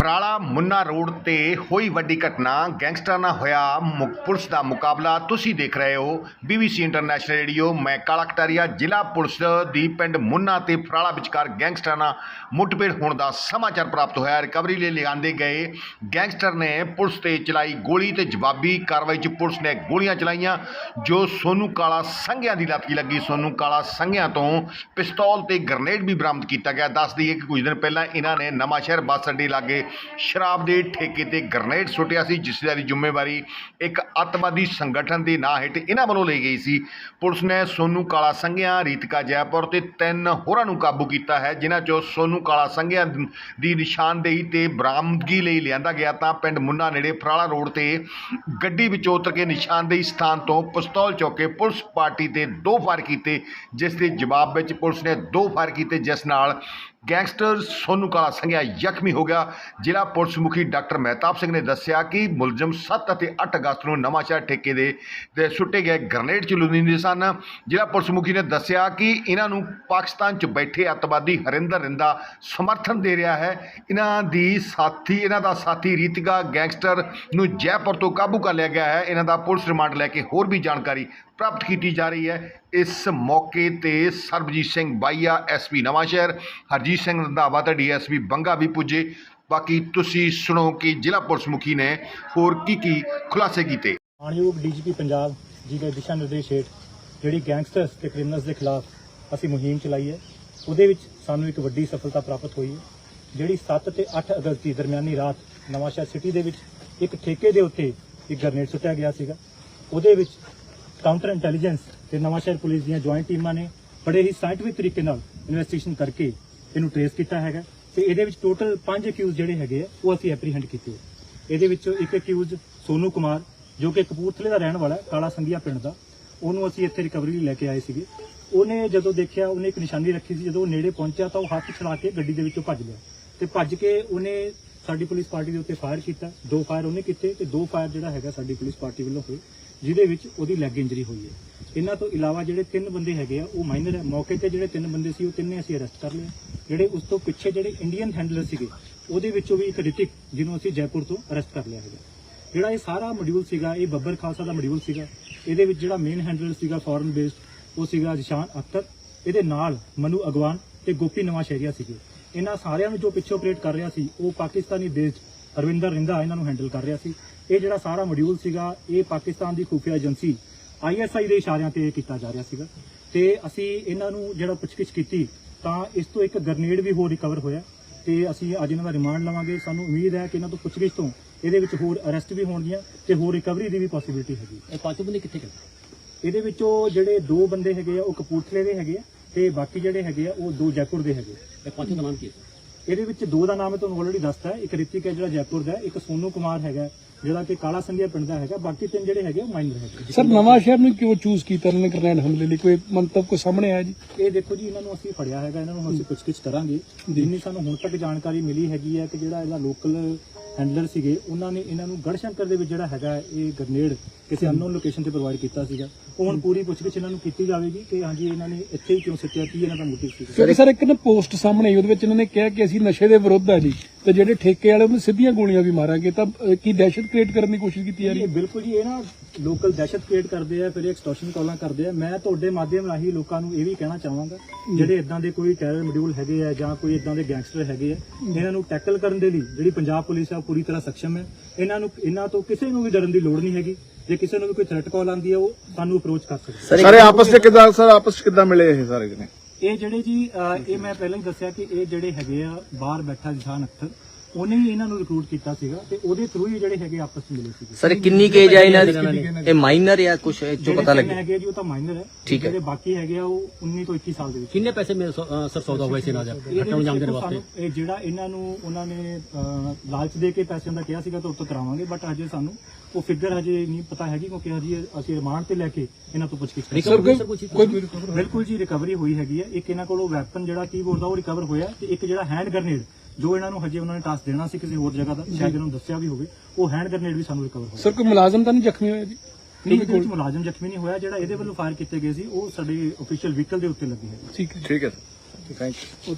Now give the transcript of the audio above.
ਫਰਾਲਾ Munna road ਤੇ ਹੋਈ ਵੱਡੀ ਘਟਨਾ। ਗੈਂਗਸਟਰਾਂ ਨਾਲ ਹੋਇਆ ਮੁ- ਪੁਲਿਸ ਦਾ ਮੁਕਾਬਲਾ। ਤੁਸੀਂ ਦੇਖ ਰਹੇ ਹੋ BBC ਇੰਟਰਨੈਸ਼ਨਲ ਰੇਡੀਓ ਮੈਂ ਕਾਲਾ ਕਟਾਰੀਆ, ਜ਼ਿਲ੍ਹਾ ਪੁਲਿਸ ਦੀ ਪਿੰਡ ਮੁੰਨਾ ਤੇ ਫਰਾਲਾ ਵਿਚਕਾਰ ਗੈਂਗਸਟਰਾਂ ਨਾਲ ਮੁੱਠਭੇੜ ਹੋਣ ਦਾ ਸਮਾਚਾਰ ਪ੍ਰਾਪਤ ਹੋਇਆ। ਰਿਕਵਰੀ ਲਈ ਲਿਆਂਦੇ ਗਏ ਗੈਂਗਸਟਰ ਨੇ ਪੁਲਿਸ ਤੇ ਚਲਾਈ ਗੋਲੀ ਤੇ ਜਵਾਬੀ ਕਾਰਵਾਈ 'ਚ ਪੁਲਿਸ ਨੇ ਗੋਲੀਆਂ ਚਲਾਈਆਂ, ਜੋ ਸੋਨੂ ਕਾਲਾ ਸੰਘਿਆਂ ਦੀ ਲੱਤ 'ਚ ਲੱਗੀ। ਸੋਨੂ ਕਾਲਾ ਸੰਘਿਆਂ ਤੋਂ ਪਿਸਤੌਲ ਤੇ ਗ੍ਰਨੇਡ ਵੀ ਬਰਾਮਦ ਕੀਤਾ ਗਿਆ। ਦੱਸ ਦਈਏ ਕਿ ਕੁਝ ਦਿਨ ਪਹਿਲਾਂ ਇਹਨਾਂ ਨੇ ਨਵਾਂਸ਼ਹਿਰ ਬੱਸ ਅੱਡੇ ਲਾਗੇ ਸ਼ਰਾਬ ਦੇ ਠੇਕੇ ਤੇ ਗ੍ਰਨੇਡ ਸੁੱਟਿਆ ਸੀ, ਜਿਸ ਦੀ ਜ਼ਿੰਮੇਵਾਰੀ ਇੱਕ ਅੱਤਵਾਦੀ ਸੰਗਠਨ ਦੇ ਨਾਂ ਹੇਠ ਇਹਨਾਂ ਵੱਲੋਂ ਲਈ ਗਈ ਸੀ। ਪੁਲਿਸ ਨੇ ਸੋਨੂ ਕਾਲਾ ਸੰਘਿਆਂ, ਰੀਤਕਾ ਜੈਪੁਰ ਤੇ ਤਿੰਨ ਹੋਰਾਂ ਨੂੰ ਕਾਬੂ ਕੀਤਾ ਹੈ, ਜਿਨ੍ਹਾਂ ਚੋਂ ਸੋਨੂ ਕਾਲਾ ਸੰਘਿਆਂ ਦੀ ਨਿਸ਼ਾਨਦੇਹੀ ਤੇ ਬਰਾਮਦਗੀ ਲਈ ਲਿਆਂਦਾ ਗਿਆ ਤਾਂ ਪਿੰਡ ਮੁੰਨਾ ਨੇੜੇ ਫਰਾਲਾ ਰੋਡ ਤੇ ਗੱਡੀ ਵਿੱਚੋਂ ਉਤਰ ਕੇ ਨਿਸ਼ਾਨਦੇਹੀ ਸਥਾਨ ਤੋਂ ਪਿਸਤੌਲ ਚੁੱਕ ਕੇ ਪੁਲਿਸ ਪਾਰਟੀ ਤੇ ਦੋ ਫਾਇਰ ਕੀਤੇ, ਜਿਸ ਦੇ ਜਵਾਬ ਵਿੱਚ ਪੁਲਿਸ ਨੇ ਦੋ ਫਾਇਰ ਕੀਤੇ, ਜਿਸ ਨਾਲ ਗੈਂਗਸਟਰ ਸੋਨੂ ਕਾਲਾ ਸੰਘਿਆ ਜ਼ਖਮੀ ਹੋ ਗਿਆ। ਜ਼ਿਲ੍ਹਾ ਪੁਲਿਸ ਮੁਖੀ ਡਾਕਟਰ ਮਹਿਤਾਬ ਸਿੰਘ ਨੇ ਦੱਸਿਆ ਕਿ ਮੁਲਜ਼ਮ 7 ਅਤੇ 8 ਅਗਸਤ ਨੂੰ ਨਵਾਂਸ਼ਹਿਰ ਠੇਕੇ ਦੇ ਤੇ ਸੁੱਟੇ ਗਏ ਗ੍ਰਨੇਡ ਚਲੂਨੀ ਸਨ। ਜ਼ਿਲ੍ਹਾ ਪੁਲਿਸ ਮੁਖੀ ਨੇ ਦੱਸਿਆ ਕਿ ਇਹਨਾਂ ਨੂੰ ਪਾਕਿਸਤਾਨ 'ਚ ਬੈਠੇ ਅੱਤਵਾਦੀ ਹਰਿੰਦਰ ਰਿੰਦਾ ਸਮਰਥਨ ਦੇ ਰਿਹਾ ਹੈ। ਇਹਨਾਂ ਦੀ ਸਾਥੀ ਇਹਨਾਂ ਦਾ ਸਾਥੀ ਰੀਤਿਕਾ ਗੈਂਗਸਟਰ ਨੂੰ ਜੈਪੁਰ ਤੋਂ ਕਾਬੂ ਕਰ ਲਿਆ ਗਿਆ ਹੈ। ਇਹਨਾਂ ਦਾ ਪੁਲਿਸ ਰਿਮਾਂਡ ਲੈ ਕੇ ਹੋਰ ਵੀ ਜਾਣਕਾਰੀ ਪ੍ਰਾਪਤ ਕੀਤੀ ਜਾ ਰਹੀ ਹੈ। ਇਸ ਮੌਕੇ ਤੇ ਸਰਬਜੀਤ ਸਿੰਘ ਬਾਈਆ ਐਸਪੀ ਨਵਾਂਸ਼ਹਿਰ, ਹਰਜੀਤ ਸਿੰਘ ਰੰਧਾਵਾ ਤੇ ਡੀਐਸਪੀ ਬੰਗਾ ਵੀ ਪੁੱਜੇ। ਬਾਕੀ ਤੁਸੀਂ ਸੁਣੋ ਕਿ ਜ਼ਿਲ੍ਹਾ ਪੁਲਿਸ ਮੁਖੀ ਨੇ ਹੋਰ ਕੀ ਕੀ ਖੁਲਾਸੇ ਕੀਤੇ। ਮਾਣਯੋਗ ਡੀਜੀਪੀ ਪੰਜਾਬ ਜੀ ਦੇ ਦਿਸ਼ਾ ਨਿਰਦੇਸ਼ ਹੇਠ ਜਿਹੜੀ ਗੈਂਗਸਟਰਸ ਤੇ ਕ੍ਰਿਮੀਨਲਸ ਦੇ ਖਿਲਾਫ ਅਸੀਂ ਮੁਹਿੰਮ ਚਲਾਈ ਹੈ, ਉਹਦੇ ਵਿੱਚ ਸਾਨੂੰ ਇੱਕ ਵੱਡੀ ਸਫਲਤਾ ਪ੍ਰਾਪਤ ਹੋਈ ਹੈ। ਜਿਹੜੀ 7 ਤੇ 8 ਅਗਸਤ ਦੀ ਦਰਮਿਆਨੀ ਰਾਤ ਨਵਾਂਸ਼ਹਿਰ ਸਿਟੀ ਦੇ ਵਿੱਚ ਇੱਕ ਠੇਕੇ ਦੇ ਉੱਤੇ ਇੱਕ ਗ੍ਰਨੇਡ ਸੁੱਟਿਆ ਗਿਆ ਸੀਗਾ, ਉਹਦੇ ਵਿੱਚ ਕਾਊਂਟਰ ਇੰਟੈਲੀਜੈਂਸ ਤੇ ਨਵਾਂਸ਼ਹਿਰ ਪੁਲਿਸ ਦੀਆਂ ਜੁਆਇੰਟ ਟੀਮਾਂ ਨੇ ਬੜੇ ਹੀ ਸਾਇੰਟਿਫਿਕ ਤਰੀਕੇ ਨਾਲ ਇਨਵੈਸਟੀਗੇਸ਼ਨ ਕਰਕੇ ਇਹਨੂੰ ਟ੍ਰੇਸ ਕੀਤਾ ਹੈਗਾ ਤੇ ਇਹਦੇ ਵਿੱਚ ਟੋਟਲ 5 ਅਕਿਊਜ਼ ਜਿਹੜੇ ਹੈਗੇ ਆ, ਉਹ ਅਸੀਂ ਐਪਰੀਹੈਂਡ ਕੀਤੇ ਇਹਦੇ ਵਿੱਚੋਂ ਇੱਕ ਅਕਿਊਜ਼ ਸੋਨੂ ਕੁਮਾਰ, ਜੋ ਕਿ ਕਪੂਰਥਲੇ ਦਾ ਰਹਿਣ ਵਾਲਾ ਕਾਲਾ ਸੰਧੀਆ ਪਿੰਡ ਦਾ। ਉਹਨੂੰ ਅਸੀਂ ਇੱਥੇ ਰਿਕਵਰੀ ਲਈ ਲੈ ਕੇ ਆਏ ਸੀਗੇ। ਉਹਨੇ ਜਦੋਂ ਦੇਖਿਆ, ਉਹਨੇ ਇੱਕ ਨਿਸ਼ਾਨੀ ਰੱਖੀ ਸੀ, ਜਦੋਂ ਉਹ ਨੇੜੇ ਪਹੁੰਚਿਆ ਤਾਂ ਉਹ ਹੱਥ ਛੜਾ ਕੇ ਗੱਡੀ ਦੇ ਵਿੱਚੋਂ ਭੱਜ ਗਿਆ। ਤੇ ਭੱਜ ਕੇ ਉਹਨੇ ਸਾਡੀ ਪੁਲਿਸ ਪਾਰਟੀ ਦੇ ਉੱਤੇ ਫਾਇਰ ਕੀਤਾ। ਦੋ ਫਾਇਰ ਉਹਨੇ ਕੀਤੇ ਤੇ ਦੋ ਫਾਇਰ ਜਿਹੜਾ ਹੈਗਾ ਸਾਡੀ ਪੁਲਿਸ ਪਾਰਟੀ ਵੱਲੋਂ ਹੋਏ। ਜਿਹਦੇ ਵਿੱਚ ਉਹਦੀ ਲੈਗ ਇੰਜਰੀ ਹੋਈ ਹੈ। ਇਹਨਾਂ ਤੋਂ ਇਲਾਵਾ ਜਿਹੜੇ ਤਿੰਨ ਬੰਦੇ ਹੈਗੇ ਆ, ਉਹ ਮਾਈਨਰ ਹੈ। ਮੌਕੇ ਤੇ ਜਿਹੜੇ ਤਿੰਨ ਬੰਦੇ ਸੀ, ਉਹ ਤਿੰਨੇ ਅਸੀਂ ਅਰੈਸਟ ਕਰ ਲਏ। ਜਿਹੜੇ ਉਸ ਤੋਂ ਪਿੱਛੇ ਜਿਹੜੇ ਇੰਡੀਅਨ ਹੈਂਡਲਰ ਸੀਗੇ, ਉਹਦੇ ਵਿੱਚੋਂ ਵੀ ਇੱਕ ਰਿਤਿਕ, ਜਿਹਨੂੰ ਅਸੀਂ ਜੈਪੁਰ ਤੋਂ ਅਰੈਸਟ ਕਰ ਲਿਆ ਹੈਗਾ। ਜਿਹੜਾ ਇਹ ਸਾਰਾ ਮੋਡਿਊਲ ਸੀਗਾ, ਇਹ ਬੱਬਰ ਖਾਲਸਾ ਦਾ ਮੋਡਿਊਲ ਸੀਗਾ। ਇਹਦੇ ਵਿੱਚ ਜਿਹੜਾ ਮੇਨ ਹੈਂਡਲਰ ਸੀਗਾ ਫੋਰਨ ਬੇਸਡ ਉਹ ਸੀਗਾ ਜਿਸ਼ਾਨ ਅਖਤਰ। ਇਹਦੇ ਨਾਲ ਮਨੂ ਅਗਵਾਨ ਤੇ ਗੋਪੀ ਨਵਾਂ ਸ਼ਹਿਰੀਆ ਸੀਗੇ। ਇਹਨਾਂ ਸਾਰਿਆਂ ਨੂੰ ਜੋ ਪਿੱਛੇ ਆਪਰੇਟ ਕਰ ਰਿਹਾ ਸੀ, ਉਹ ਪਾਕਿਸਤਾਨੀ ਬੇਸਡ ਅਰਵਿੰਦਰ ਰਿੰਦਾ ਇਹਨਾਂ ਨੂੰ ਹੈਂਡਲ ਕਰ ਰਿਹਾ ਸੀ। ਇਹ ਜਿਹੜਾ ਸਾਰਾ ਮੋਡਿਊਲ ਸੀਗਾ ਇਹ ਪਾਕਿਸਤਾਨ ਦੀ ਖੁਫੀਆ ਏਜੰਸੀ ਆਈਐਸਆਈ ਦੇ ਇਸ਼ਾਰਿਆਂ ਤੇ ਕੀਤਾ ਜਾ ਰਿਹਾ ਸੀਗਾ। ਤੇ ਅਸੀਂ ਇਹਨਾਂ ਨੂੰ ਜਿਹੜਾ ਪੁੱਛਗਿੱਛ ਕੀਤੀ ਤਾਂ ਇਸ ਤੋਂ ਇੱਕ ਗ੍ਰਨੇਡ ਵੀ ਹੋਰ ਰਿਕਵਰ ਹੋਇਆ। ਤੇ ਅਸੀਂ ਅੱਜ ਇਹਨਾਂ ਦਾ ਰਿਮਾਂਡ ਲਵਾਂਗੇ। ਸਾਨੂੰ ਉਮੀਦ ਹੈ ਕਿ ਇਹਨਾਂ ਤੋਂ ਪੁੱਛਗਿੱਛ ਤੋਂ ਇਹਦੇ ਵਿੱਚ ਹੋਰ ਅਰੈਸਟ ਵੀ ਹੋਣਗੀਆਂ ਤੇ ਹੋਰ ਰਿਕਵਰੀ ਦੀ ਵੀ ਪੋਸਿਬਿਲਿਟੀ ਹੈਗੀ ਇਹ ਪੰਜ ਬੰਦੇ ਕਿੱਥੇ ਗਏ ਇਹਦੇ ਵਿੱਚੋਂ ਜਿਹੜੇ ਦੋ ਬੰਦੇ ਹੈਗੇ ਆ ਉਹ ਕਪੂਰਥਲੇ ਦੇ ਹੈਗੇ ਆ ਤੇ ਬਾਕੀ ਜਿਹੜੇ ਹੈਗੇ ਆ ਉਹ ਦੋ ਜੈਪੁਰ ਦੇ ਹੈਗੇ ਇਹ ਪੰਜ ਦਾ ਨਾਮ ਕੀ ਹੈ? ਇਹਦੇ ਵਿੱਚ ਦੋ ਦਾ ਨਾਮ ਮੈਂ ਤੁਹਾਨੂੰ ਆਲਰੇਡੀ ਦੱਸਤਾ ਇੱਕ ਰਿਤਿਕ ਹੈ ਜਿਹੜਾ ਜੈਪੁਰ ਦਾ ਹੈ, ਇੱਕ ਸੋਨੂ ਕੁਮਾਰ ਹੈਗਾ ਜਿਹੜਾ ਕਿ ਕਾਲਾ ਸੰਧਿਆ ਪਿੰਡ ਦਾ ਹੈਗਾ ਬਾਕੀ ਤਿੰਨ ਜਿਹੜੇ ਹੈਗੇ ਉਹ ਮਾਈਨਰ ਹੈਗੇ ਸਰ ਨਵਾਂ ਸ਼ਹਿਰ ਨੂੰ ਕਿਉਂ ਚੂਜ਼ ਕੀਤਾ ਇਹਨਾਂ ਨੇ ਗ੍ਰਨੇਡ ਹਮਲੇ ਲਈ? ਕੋਈ ਮੰਤਵ ਕੋਈ ਸਾਹਮਣੇ ਆਇਆ ਜੀ? ਇਹ ਦੇਖੋ ਜੀ ਇਹਨਾਂ ਨੂੰ ਅਸੀਂ ਫੜਿਆ ਹੈਗਾ ਇਹਨਾਂ ਨੂੰ ਅਸੀਂ ਪੁੱਛਗਿੱਛ ਕਰਾਂਗੇ। ਜਿੰਨੀ ਸਾਨੂੰ ਹੁਣ ਤੱਕ ਜਾਣਕਾਰੀ ਮਿਲੀ ਹੈਗੀ ਹੈ ਕਿ ਜਿਹੜਾ ਇਹਦਾ ਲੋਕਲ ਹੈਂਡਲਰ ਸੀਗੇ ਉਹਨਾਂ ਨੇ ਇਹਨਾਂ ਨੂੰ ਗੜਸ਼ੰਕਰ ਦੇ ਵਿੱਚ ਜਿਹੜਾ ਹੈਗਾ ਇਹ ਗ੍ਰਨੇਡ ਕਿਸੇ ਅਨਨੋਨ ਲੋਕੇਸ਼ਨ ਤੇ ਪ੍ਰੋਵਾਈਡ ਕੀਤਾ ਸੀਗਾ। ਉਹ ਹੁਣ ਪੂਰੀ ਪੁੱਛਗਿੱਛ ਇਹਨਾਂ ਨੂੰ ਕੀਤੀ ਜਾਵੇਗੀ ਕਿ ਹਾਂਜੀ ਇਹਨਾਂ ਨੇ ਇੱਥੇ ਹੀ ਕਿਉਂ ਸਿੱਟਿਆ ਕੀ ਇਹਨਾਂ ਦਾ ਮੋਟਿਵ ਸੀ ਸਰ ਇੱਕ ਨਾ ਪੋਸਟ ਸਾਹਮਣੇ ਆਈ ਉਹਦੇ ਵਿੱਚ ਇਹਨਾਂ ਨੇ ਕਿਹਾ ਕਿ ਅਸੀਂ ਨਸ਼ੇ ਦੇ ਵਿਰੁੱਧ ਆ ਜੀ। ਤੇ ਜਿਹੜੇ ਠੇਕੇ ਵਾਲੇ ਉਹਨੂੰ ਸਿੱਧੀਆਂ ਗੋਲੀਆਂ ਵੀ ਮਾਰਾਂਗੇ ਤਾਂ ਅਹ, ਕੀ ਦਹਿਸ਼ਤ ਕ੍ਰੀਏਟ ਕਰਨ ਦੀ ਕੋਸ਼ਿਸ਼ ਕੀਤੀ ਜਾ ਰਹੀ ਇਹ ਹੈ ਬਿਲਕੁਲ ਜੀ ਇਹ ਨਾ ਲੋਕਲ ਦਹਿਸ਼ਤ ਕ੍ਰੀਏਟ ਕਰਦੇ ਆ ਫਿਰ ਐਕਸਟੋਰਸ਼ਨ ਕਾਲਾਂ ਕਰਦੇ ਆ। ਮੈਂ ਤੁਹਾਡੇ ਮਾਧਿਅਮ ਰਾਹੀਂ ਲੋਕਾਂ ਨੂੰ ਇਹ ਵੀ ਕਹਿਣਾ ਚਾਹਾਂਗਾ ਜਿਹੜੇ ਇਦਾਂ ਦੇ ਕੋਈ ਟੈਰਰ ਮੋਡਿਊਲ ਹੈਗੇ ਆ ਜਾਂ ਕੋਈ ਇਦਾਂ ਦੇ ਗੈਂਗਸਟਰ ਹੈਗੇ ਆ ਇਹਨਾਂ ਨੂੰ ਟੈਕਲ ਕਰਨ ਦੇ ਲਈ ਜਿਹੜੀ ਪੰਜਾਬ ਪੁਲਿਸ ਆ ਉਹ ਪੂਰੀ ਤਰ੍ਹਾਂ ਸક્ષਮ ਹੈ। ਇਹਨਾਂ ਨੂੰ ਇਹਨਾਂ ਤੋਂ ਕਿਸੇ ਨੂੰ ਵੀ ਡਰਨ ਦੀ ਲੋੜ ਨਹੀਂ ਹੈਗੀ। ਜੇ ਕਿਸੇ ਨੂੰ ਵੀ ਕੋਈ ਥ੍ਰੈਟ ਕਾਲ ਆਉਂਦੀ ਹੈ ਉਹ ਸਾਨੂੰ ਅਪਰੋਚ ਕਰ ਸਕਦੇ ਸਾਰੇ ਆਪਸ ਵਿੱਚ ਕਿਦਾਂ ਸਰ ਆਪਸ ਵਿੱਚ ਕਿਦਾਂ ਮਿਲੇ ਇਹ ਸਾਰੇ ਜਣੇ? ਇਹ ਜਿਹੜੇ ਜੀ ਅਹ, ਇਹ ਮੈਂ ਪਹਿਲਾਂ ਹੀ ਦੱਸਿਆ ਕਿ ਇਹ ਜਿਹੜੇ ਹੈਗੇ ਆ ਬਾਹਰ ਬੈਠਾ ਜਿਸ਼ਾਨ ਅਖਤਰ ਉਹਨੇ ਹੀ ਇਹਨਾਂ ਨੂੰ ਰਿਕਰੂਟ ਕੀਤਾ ਸੀਗਾ ਤੇ ਉਹਦੇ ਥਰੂ ਹੀ ਜਿਹੜੇ ਹੈਗੇ ਆਪਸ ਵਿੱਚ ਮਿਲੇ ਸੀਗੇ। ਸਰ ਕਿੰਨੀ ਕੇਜ ਆ ਇਹਨਾਂ ਦੀ? ਇਹ ਮਾਈਨਰ ਜਾਂ ਕੁਝ ਇਹ ਚੋਂ ਪਤਾ ਜਿਹੜੇ ਲੱਗੇ? ਹੈਗੇ ਆ ਜੀ ਉਹ ਤਾਂ ਮਾਈਨਰ ਹੈ। ਠੀਕ ਹੈ। ਜਿਹੜੇ ਬਾਕੀ ਹੈਗੇ ਆ ਉਹ 19 ਤੋਂ 21 ਸਾਲ ਦੇ ਵਿੱਚ। ਕਿੰਨੇ ਪੈਸੇ ਮੇਰੇ ਸੌ- ਸਰ ਸੌਦਾ ਹੋਇਆ ਸੀ ਨੂੰ ਜਾਣ ਦੇਣ ਵਿੱਚ ਵਾਸਤੇ? ਸਾਨੂੰ ਇਹ ਜਿਹੜਾ ਇਹਨਾਂ ਨੂੰ ਉਹਨਾਂ ਨੇ ਅਹ, ਲਾਲਚ ਦੇ ਕੇ ਪੈਸਿਆਂ ਦਾ ਕਿਹਾ ਸੀਗਾ ਤਾਂ ਉਹ ਤੋਂ ਕਰਾਵਾਂਗੇ ਬਟ ਹਜੇ ਸਾਨੂੰ ਉਹ ਫਿਗਰ ਹਜੇ ਨਹੀਂ ਪਤਾ ਹੈਗੀ ਕਿਉਂਕਿ ਹਜੇ ਅਸੀਂ ਰਿਮਾਂਡ ਤੇ ਲੈ ਕੇ ਇਹਨਾਂ ਤੋਂ ਸਰ ਕੋਈ ਕੋਈ ਬਿਲਕੁਲ ਜੀ ਰਿਕਵਰੀ ਹੋਈ ਹੈਗੀ ਹੈ। ਇੱਕ ਇਹਨਾਂ ਕੋਲੋਂ ਵੈਪਨ ਜਿਹੜਾ ਕੀਬੋਰਡ ਦਾ ਉਹ ਰਿਕਵਰ ਹੋਇਆ ਤੇ ਇੱਕ ਜਿਹੜਾ ਹੈਂਡ ਗ੍ਰਨੇਡ ਜੋ ਇਹਨਾਂ ਨੂੰ ਹਜੇ ਉਹਨਾਂ ਨੇ ਟਾਸਕ ਦੇਣਾ ਸੀ ਕਿਸੇ ਹੋਰ ਜਗ੍ਹਾ ਦਾ ਸ਼ਾਇਦ ਇਹਨਾਂ ਨੂੰ ਦੱਸਿਆ ਵੀ ਹੋਵੇ ਉਹ ਹੈਂਡ ਗ੍ਰਨੇਡ ਵੀ ਸਾਨੂੰ ਰਿਕਵਰ ਹੋਇਆ। ਸਰ ਕੋਈ ਮੁਲਾਜ਼ਮ ਤਾਂ ਨਹੀਂ ਜ਼ਖਮੀ ਹੋਇਆ ਜੀ? ਨਹੀਂ ਇਹਦੇ ਵਿੱਚ ਮੁਲਾਜ਼ਮ ਜ਼ਖਮੀ ਨਹੀਂ ਹੋਇਆ ਜਿਹੜਾ ਇਹਦੇ ਵੱਲੋਂ ਫਾਇਰ ਕੀਤੇ ਗਏ ਸੀ ਉਹ ਸਾਡੇ ਅਫੀਸ਼ੀਅਲ ਵਹੀਕਲ ਦੇ ਉੱਤੇ ਲੱਗੇ ਹੈ ਠੀਕ ਹੈ ਠੀਕ ਹੈ ਥੈਂਕ ਯੂ